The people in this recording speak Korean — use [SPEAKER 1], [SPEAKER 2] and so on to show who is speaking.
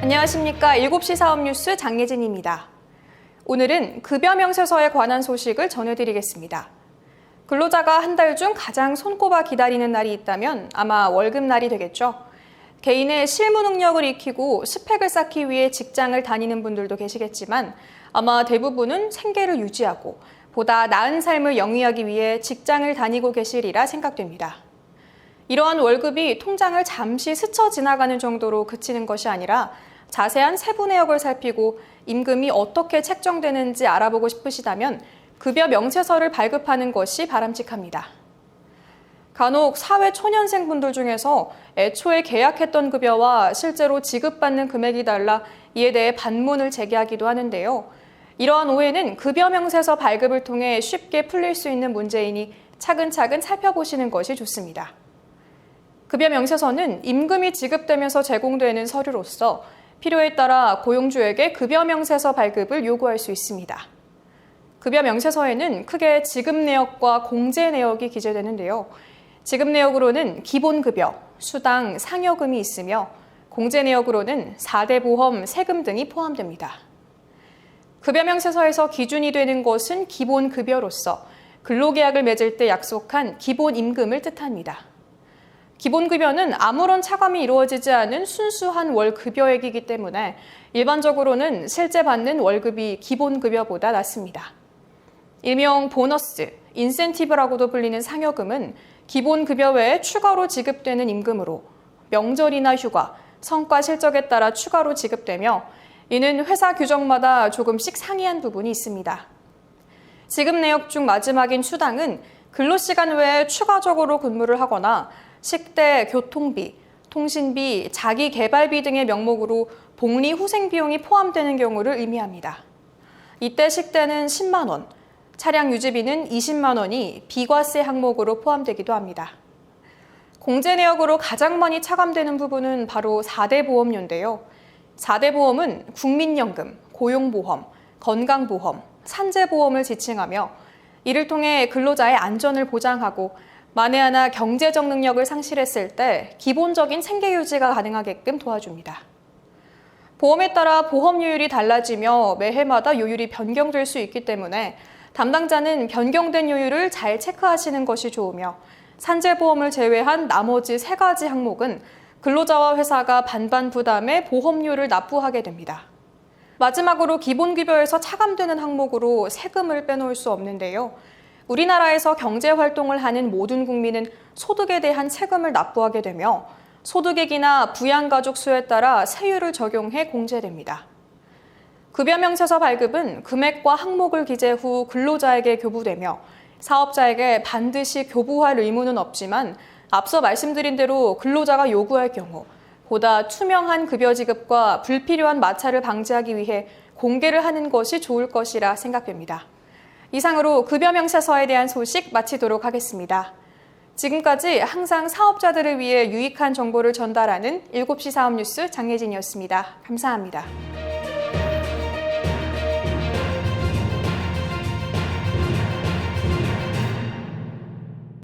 [SPEAKER 1] 안녕하십니까. 7시 사업 뉴스 장예진입니다. 오늘은 급여 명세서에 관한 소식을 전해드리겠습니다. 근로자가 한 달 중 가장 손꼽아 기다리는 날이 있다면 아마 월급날이 되겠죠. 개인의 실무 능력을 익히고 스펙을 쌓기 위해 직장을 다니는 분들도 계시겠지만 아마 대부분은 생계를 유지하고 보다 나은 삶을 영위하기 위해 직장을 다니고 계시리라 생각됩니다. 이러한 월급이 통장을 잠시 스쳐 지나가는 정도로 그치는 것이 아니라 자세한 세부 내역을 살피고 임금이 어떻게 책정되는지 알아보고 싶으시다면 급여 명세서를 발급하는 것이 바람직합니다. 간혹 사회 초년생 분들 중에서 애초에 계약했던 급여와 실제로 지급받는 금액이 달라 이에 대해 반문을 제기하기도 하는데요. 이러한 오해는 급여 명세서 발급을 통해 쉽게 풀릴 수 있는 문제이니 차근차근 살펴보시는 것이 좋습니다. 급여 명세서는 임금이 지급되면서 제공되는 서류로서 필요에 따라 고용주에게 급여 명세서 발급을 요구할 수 있습니다. 급여 명세서에는 크게 지급 내역과 공제 내역이 기재되는데요. 지급 내역으로는 기본 급여, 수당, 상여금이 있으며 공제 내역으로는 4대 보험, 세금 등이 포함됩니다. 급여 명세서에서 기준이 되는 것은 기본 급여로서 근로계약을 맺을 때 약속한 기본 임금을 뜻합니다. 기본급여는 아무런 차감이 이루어지지 않은 순수한 월급여액이기 때문에 일반적으로는 실제 받는 월급이 기본급여보다 낮습니다. 일명 보너스, 인센티브라고도 불리는 상여금은 기본급여 외에 추가로 지급되는 임금으로 명절이나 휴가, 성과 실적에 따라 추가로 지급되며 이는 회사 규정마다 조금씩 상이한 부분이 있습니다. 지급 내역 중 마지막인 수당은 근로시간 외에 추가적으로 근무를 하거나 식대, 교통비, 통신비, 자기 개발비 등의 명목으로 복리 후생 비용이 포함되는 경우를 의미합니다. 이때 식대는 10만 원, 차량 유지비는 20만 원이 비과세 항목으로 포함되기도 합니다. 공제 내역으로 가장 많이 차감되는 부분은 바로 4대 보험료인데요. 4대 보험은 국민연금, 고용보험, 건강보험, 산재보험을 지칭하며 이를 통해 근로자의 안전을 보장하고 만에 하나 경제적 능력을 상실했을 때 기본적인 생계 유지가 가능하게끔 도와줍니다. 보험에 따라 보험료율이 달라지며 매해마다 요율이 변경될 수 있기 때문에 담당자는 변경된 요율을 잘 체크하시는 것이 좋으며 산재보험을 제외한 나머지 세 가지 항목은 근로자와 회사가 반반 부담에 보험료를 납부하게 됩니다. 마지막으로 기본급여에서 차감되는 항목으로 세금을 빼놓을 수 없는데요. 우리나라에서 경제 활동을 하는 모든 국민은 소득에 대한 세금을 납부하게 되며 소득액이나 부양가족 수에 따라 세율을 적용해 공제됩니다. 급여명세서 발급은 금액과 항목을 기재 후 근로자에게 교부되며 사업자에게 반드시 교부할 의무는 없지만 앞서 말씀드린 대로 근로자가 요구할 경우 보다 투명한 급여 지급과 불필요한 마찰을 방지하기 위해 공개를 하는 것이 좋을 것이라 생각됩니다. 이상으로 급여 명세서에 대한 소식 마치도록 하겠습니다. 지금까지 항상 사업자들을 위해 유익한 정보를 전달하는 7시 사업 뉴스 장예진이었습니다. 감사합니다.